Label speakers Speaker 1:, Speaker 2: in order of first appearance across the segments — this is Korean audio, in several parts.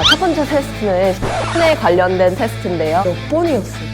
Speaker 1: 자, 첫 번째 테스트는 시간에 관련된 테스트인데요. 몇 번이었을까요?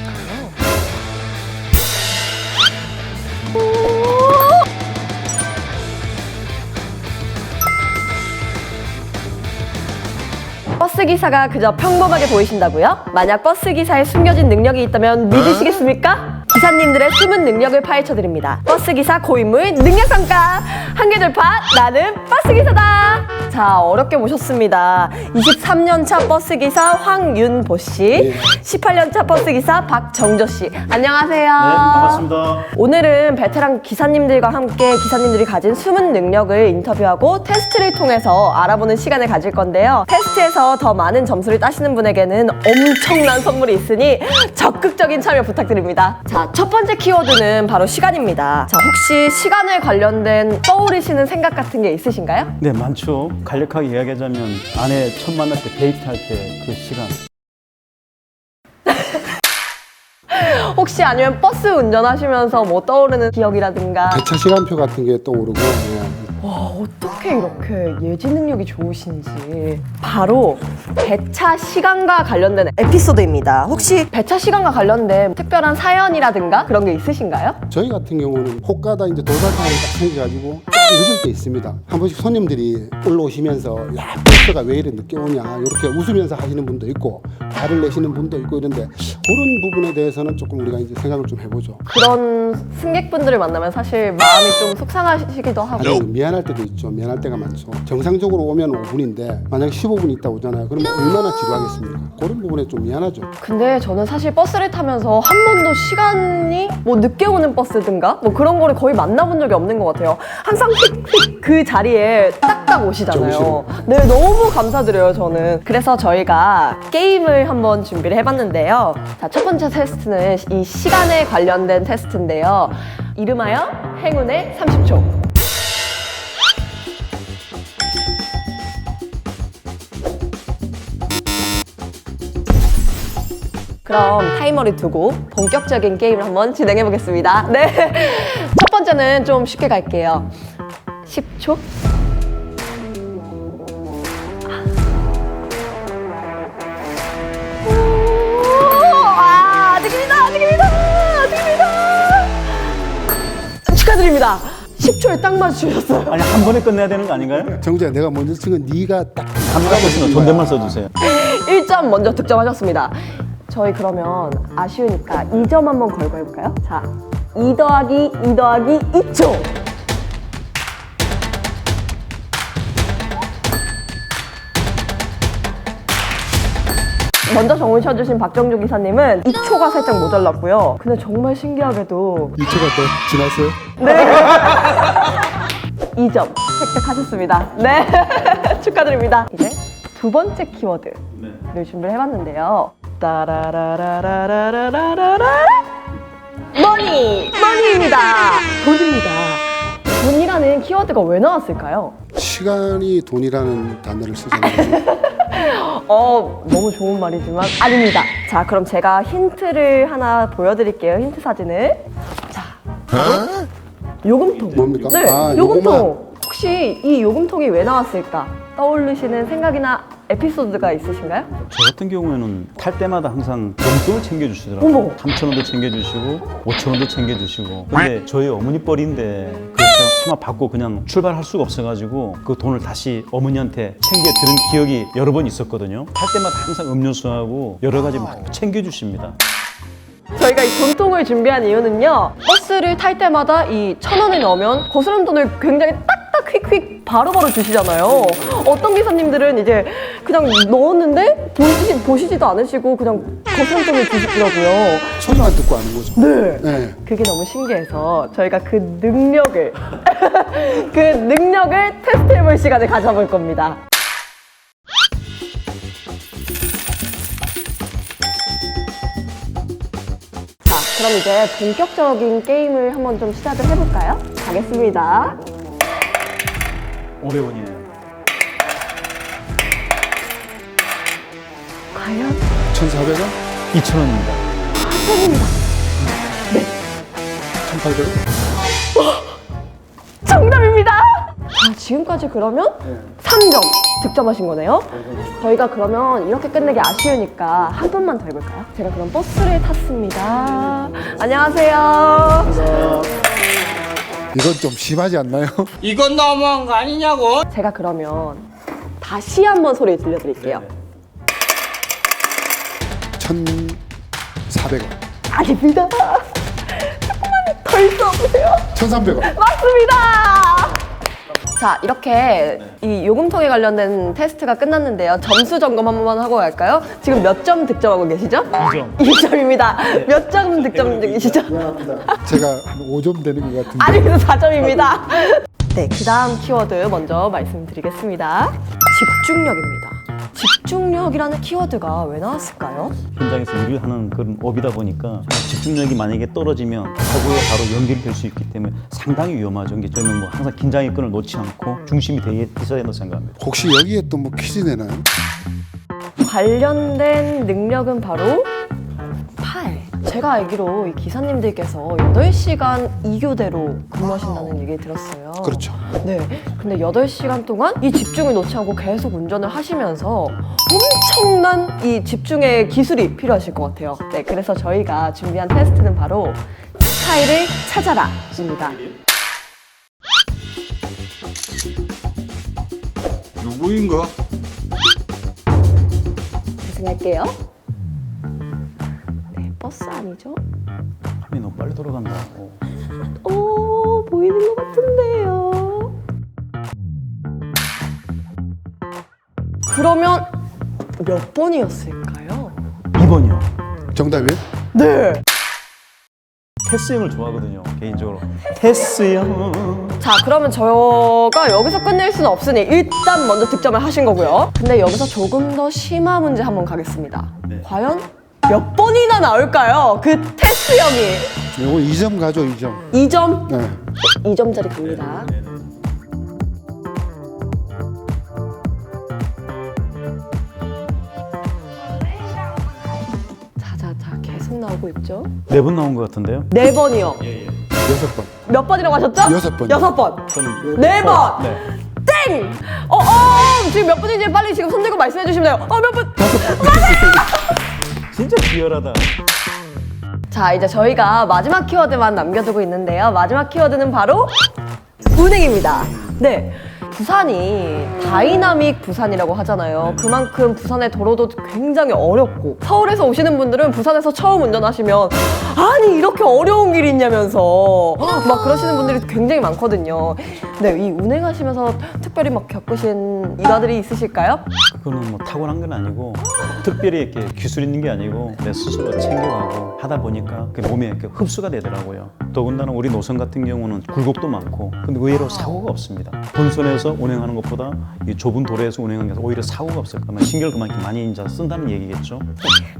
Speaker 1: 버스 기사가 그저 평범하게 보이신다고요? 만약 버스 기사에 숨겨진 능력이 있다면 믿으시겠습니까? 기사님들의 숨은 능력을 파헤쳐 드립니다. 버스 기사 고인물 능력 평가 한계 돌파 나는 버스 기사다. 자 어렵게 모셨습니다. 23년 차 버스 기사 황윤보 씨, 18년 차 버스 기사 박정조 씨. 안녕하세요.
Speaker 2: 네, 반갑습니다.
Speaker 1: 오늘은 베테랑 기사님들과 함께 기사님들이 가진 숨은 능력을 인터뷰하고 테스트를 통해서 알아보는 시간을 가질 건데요. 테스트 에서 더 많은 점수를 따시는 분에게는 엄청난 선물이 있으니 적극적인 참여 부탁드립니다. 자, 첫 번째 키워드는 바로 시간입니다. 자, 혹시 시간에 관련된 떠오르시는 생각 같은 게 있으신가요?
Speaker 2: 네, 많죠. 간략하게 이야기하자면 아내 첫 만날 때 데이트할 때 그 시간.
Speaker 1: 혹시 아니면 버스 운전하시면서 뭐 떠오르는 기억이라든가
Speaker 3: 배차 시간표 같은 게 떠오르고 예.
Speaker 1: 와 어떻게 이렇게 예지 능력이 좋으신지 바로 배차 시간과 관련된 에피소드입니다. 혹시 배차 시간과 관련된 특별한 사연이라든가 그런 게 있으신가요?
Speaker 3: 저희 같은 경우는 혹가다 이제 도달상이 딱 생겨가지고 좀 늦을 때 있습니다. 한 번씩 손님들이 올라오시면서 야 버스가 왜 이렇게 늦게 오냐 이렇게 웃으면서 하시는 분도 있고 화를 내시는 분도 있고 이런데 그런 부분에 대해서는 조금 우리가 이제 생각을 좀 해보죠.
Speaker 1: 그런 승객분들을 만나면 사실 마음이 좀 속상하시기도 하고
Speaker 3: 아니 미안할 때도 있죠. 미안할 때가 많죠. 정상적으로 오면 5분인데 만약 15분 있다 오잖아요. 그러면 얼마나 지루하겠습니까? 그런 부분에 좀 미안하죠.
Speaker 1: 근데 저는 사실 버스를 타면서 한 번도 시간이 뭐 늦게 오는 버스든가 뭐 그런 거를 거의 만나본 적이 없는 것 같아요. 항상 그 자리에 딱딱 오시잖아요. 네, 너무 감사드려요, 저는. 그래서 저희가 게임을 한번 준비를 해봤는데요. 자, 첫 번째 테스트는 이 시간에 관련된 테스트인데요. 이름하여 행운의 30초. 그럼 타이머를 두고 본격적인 게임을 한번 진행해 보겠습니다. 네. 첫 번째는 좀 쉽게 갈게요. 10초. 아, 아직 입니다. 아직 입니다. 아직 입니다. 축하드립니다. 10초에 딱 맞추셨어요.
Speaker 2: 아니 한 번에 끝내야 되는 거 아닌가요?
Speaker 3: 정재야 내가 먼저 쓴 건 네가 딱
Speaker 2: 감각없으면 존댓말 써주세요.
Speaker 1: 1점 먼저 득점하셨습니다. 저희 그러면 아쉬우니까 2점 한번 걸고 해볼까요? 자, 2 더하기 2 더하기 2초. 먼저 정을 쳐주신 박정주 기사님은 2초가 살짝 모자랐고요. 근데 정말 신기하게도
Speaker 3: 2초가 더 지났어요?
Speaker 1: 2점 획득하셨습니다. 네. 축하드립니다. 이제 두 번째 키워드를 준비를 해봤는데요. 따라라라라라라라라 머니! 머니입니다. 돈입니다. 돈이라는 키워드가 왜 나왔을까요?
Speaker 3: 시간이 돈이라는 단어를 쓰잖아요.
Speaker 1: 어, 너무 좋은 말이지만 아닙니다. 자, 그럼 제가 힌트를 하나 보여드릴게요. 힌트 사진을. 자, 바로 요금통.
Speaker 3: 뭡니까?
Speaker 1: 네,
Speaker 3: 아,
Speaker 1: 요금통.
Speaker 3: 요거만.
Speaker 1: 혹시 이 요금통이 왜 나왔을까? 떠오르시는 생각이나 에피소드가 있으신가요?
Speaker 2: 저 같은 경우에는 탈 때마다 항상 용돈을 챙겨주시더라고요.
Speaker 1: 어머.
Speaker 2: 3천 원도 챙겨주시고 5천 원도 챙겨주시고. 근데 저희 어머니 뻘인데 그 차마 받고 그냥 출발할 수가 없어가지고 그 돈을 다시 어머니한테 챙겨 들은 기억이 여러 번 있었거든요. 탈 때마다 항상 음료수하고 여러 가지 막 챙겨주십니다.
Speaker 1: 저희가 이 돈통을 준비한 이유는요. 버스를 탈 때마다 이 천 원을 넣으면 거스름 돈을 굉장히 딱 딱 휙휙 바로바로 주시잖아요. 어떤 기사님들은 이제 그냥 넣었는데 보시, 보시지도 않으시고 그냥 돈을 주시더라고요.
Speaker 3: 소리만 듣고 아는 거죠.
Speaker 1: 네.
Speaker 3: 네.
Speaker 1: 그게 너무 신기해서 저희가 그 능력을 그 능력을 테스트해볼 시간을 가져볼 겁니다. 자, 그럼 이제 본격적인 게임을 한번 좀 시작을 해볼까요? 가겠습니다.
Speaker 2: 500원이에요.
Speaker 1: 과연
Speaker 3: 1,400원?
Speaker 2: 2천 원입니다.
Speaker 3: 1,800원?
Speaker 1: 정답입니다. 자, 지금까지 그러면 3점 득점하신 거네요. 저희가 그러면 이렇게 끝내기 아쉬우니까 한 번만 더 해볼까요? 제가 그럼 버스를 탔습니다. 안녕하세요.
Speaker 3: 이건 좀 심하지 않나요?
Speaker 4: 이건 너무한 거 아니냐고?
Speaker 1: 제가 그러면 다시 한번 소리 들려드릴게요.
Speaker 3: 1,400원.
Speaker 1: 아닙니다. 조금만 더 있어보세요.
Speaker 3: 1,300원.
Speaker 1: 맞습니다. 자, 이렇게 이 요금통에 관련된 테스트가 끝났는데요. 점수 점검 한 번만 하고 갈까요? 지금 몇 점 득점하고 계시죠?
Speaker 2: 2점.
Speaker 1: 2점입니다. 몇 점 득점 중이시죠?
Speaker 3: 제가 한 5점 되는 것 같은데.
Speaker 1: 아닙니다. 4점입니다. 네, 그 다음 키워드 먼저 말씀드리겠습니다. 집중력입니다. 집중력이라는 키워드가 왜 나왔을까요?
Speaker 2: 현장에서 일을 하는 그런 업이다 보니까 집중력이 만약에 떨어지면 사고에 바로 연결될 수 있기 때문에 상당히 위험하죠. 이게 저희는 뭐 항상 긴장의 끈을 놓지 않고 중심이 되게 있어야 된다고 생각합니다.
Speaker 3: 혹시 여기에 또 뭐 퀴즈 내나요?
Speaker 1: 관련된 능력은 바로 팔. 제가 알기로 이 기사님들께서 8시간 2교대로 근무하신다는 얘기 들었어요.
Speaker 3: 그렇죠.
Speaker 1: 네. 근데 8시간 동안 이 집중을 놓지 않고 계속 운전을 하시면서 엄청난 이 집중의 기술이 필요하실 것 같아요. 네. 그래서 저희가 준비한 테스트는 바로 스타일을 찾아라 입니다.
Speaker 3: 누구인가?
Speaker 1: 계승할게요. 네. 버스 아니죠?
Speaker 2: 화면이 너무 빨리 돌아간다. 어.
Speaker 1: 오, 보이는 것 같은데요. 그러면 몇 번이었을까요?
Speaker 2: 2번이요.
Speaker 3: 정답이요?
Speaker 1: 네.
Speaker 2: 테스 형을 좋아하거든요. 개인적으로. 테스 형.
Speaker 1: 자, 그러면 저가 여기서 끝낼 수는 없으니 일단 먼저 득점을 하신 거고요. 근데 여기서 조금 더 심한 문제 한번 가겠습니다.
Speaker 2: 네.
Speaker 1: 과연 몇 번이나 나올까요? 그 테스트형이.
Speaker 3: 이거 2점 가죠, 2점.
Speaker 1: 2점,
Speaker 3: 네.
Speaker 1: 2점짜리 갑니다. 자, 자, 자, 계속 나오고 있죠?
Speaker 2: 네번 나온 것 같은데요?
Speaker 1: 네 번이요.
Speaker 3: 여섯 번.
Speaker 1: 몇 번이라고 하셨죠?
Speaker 3: 여섯 번이요.
Speaker 1: 여섯 번.
Speaker 2: 저는
Speaker 1: 네 번.
Speaker 2: 네.
Speaker 1: 땡! 어, 어, 지금 몇 분인지 빨리 지금 손 들고 말씀해 주시면 돼요. 어, 몇 분?
Speaker 2: 진짜 비열하다.
Speaker 1: 자, 이제 저희가 마지막 키워드만 남겨두고 있는데요. 마지막 키워드는 바로 운행입니다. 네. 부산이 다이나믹 부산이라고 하잖아요. 그만큼 부산의 도로도 굉장히 어렵고 서울에서 오시는 분들은 부산에서 처음 운전하시면 아니 이렇게 어려운 길이 있냐면서 막 그러시는 분들이 굉장히 많거든요. 네, 이 운행하시면서 특별히 막 겪으신 일화들이 있으실까요?
Speaker 2: 그거는 뭐 타고난 건 아니고 특별히 이렇게 기술 있는 게 아니고 내 스스로 챙겨가고 하다 보니까 그 몸에 이렇게 흡수가 되더라고요. 더군다나 우리 노선 같은 경우는 굴곡도 많고 근데 의외로 사고가 없습니다. 본선에서 운행하는 것보다 이 좁은 도로에서 운행하는 게 오히려 사고가 없어요. 그러면 신경 그만큼 많이 이제 쓴다는 얘기겠죠.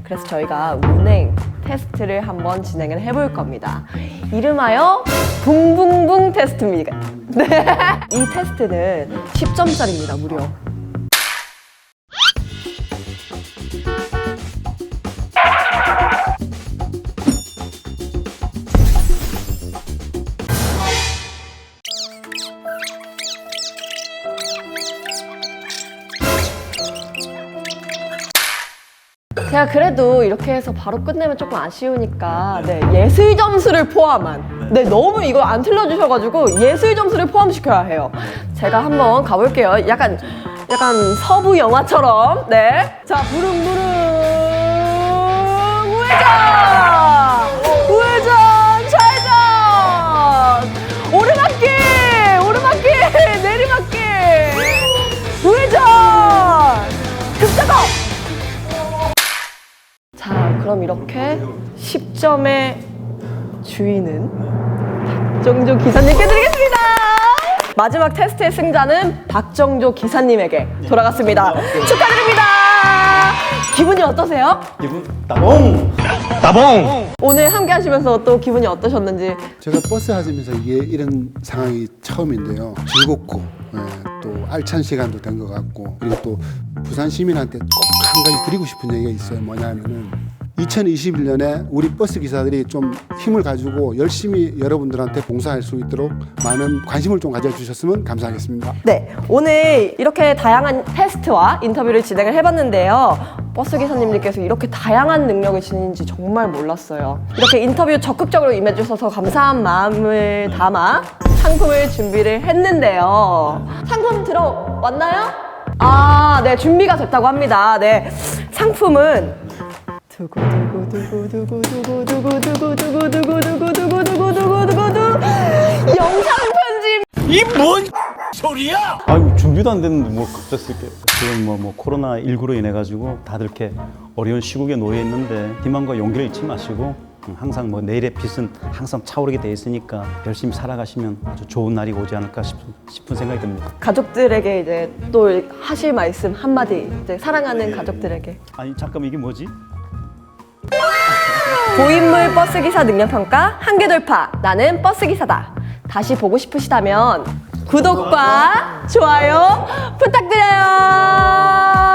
Speaker 1: 그래서 저희가 운행 테스트를 한번 진행을 해볼 겁니다. 이름하여 붕붕붕 테스트입니다. 네. 이 테스트는 10점짜리입니다, 무려. 제가 그래도 이렇게 해서 바로 끝내면 조금 아쉬우니까 네, 예술 점수를 포함한 네 너무 이거 안 틀려주셔가지고 예술 점수를 포함시켜야 해요. 제가 한번 가볼게요. 약간 약간 서부 영화처럼 네자 부릉부릉 우회전 주인은 박정조 기사님께 드리겠습니다. 마지막 테스트의 승자는 박정조 기사님에게 돌아갔습니다. 축하드립니다. 기분이 어떠세요?
Speaker 2: 기분 따봉! 따봉!
Speaker 1: 오늘 함께 하시면서 또 기분이 어떠셨는지
Speaker 3: 제가 버스 하시면서 이게 이런 상황이 처음인데요. 즐겁고 예, 또 알찬 시간도 된 것 같고 그리고 또 부산 시민한테 꼭 한 가지 드리고 싶은 얘기가 있어요. 뭐냐면은 2021년에 우리 버스 기사들이 좀 힘을 가지고 열심히 여러분들한테 봉사할 수 있도록 많은 관심을 좀 가져주셨으면 감사하겠습니다.
Speaker 1: 네, 오늘 이렇게 다양한 테스트와 인터뷰를 진행을 해봤는데요. 버스 기사님들께서 이렇게 다양한 능력을 지니는지 정말 몰랐어요. 이렇게 인터뷰 적극적으로 임해주셔서 감사한 마음을 담아 상품을 준비를 했는데요. 상품 들어왔나요? 아, 네, 준비가 됐다고 합니다. 네, 상품은 두구두구두구두구두구두구두구두구두구두구두구두구두구두구 영상 편집
Speaker 2: 아유 준비도 안 됐는데 뭐 급했을 게 지금 뭐, 뭐 코로나 19로 인해 가지고 다들 이렇게 어려운 시국에 놓여 있는데 희망과 용기를 잃지 마시고 음, 항상 뭐 내일의 빛은 항상 차오르게 돼 있으니까 열심히 살아가시면 아주 좋은 날이 오지 않을까 싶은, 싶은 생각이 듭니다.
Speaker 1: 가족들에게 이제 또 하실 말씀 한마디 이제 사랑하는 가족들에게
Speaker 2: 아니 잠깐 이게 뭐지?
Speaker 1: 고인물 버스 기사 능력 평가 한계 돌파. 나는 버스 기사다. 다시 보고 싶으시다면 구독과 좋아요 부탁드려요.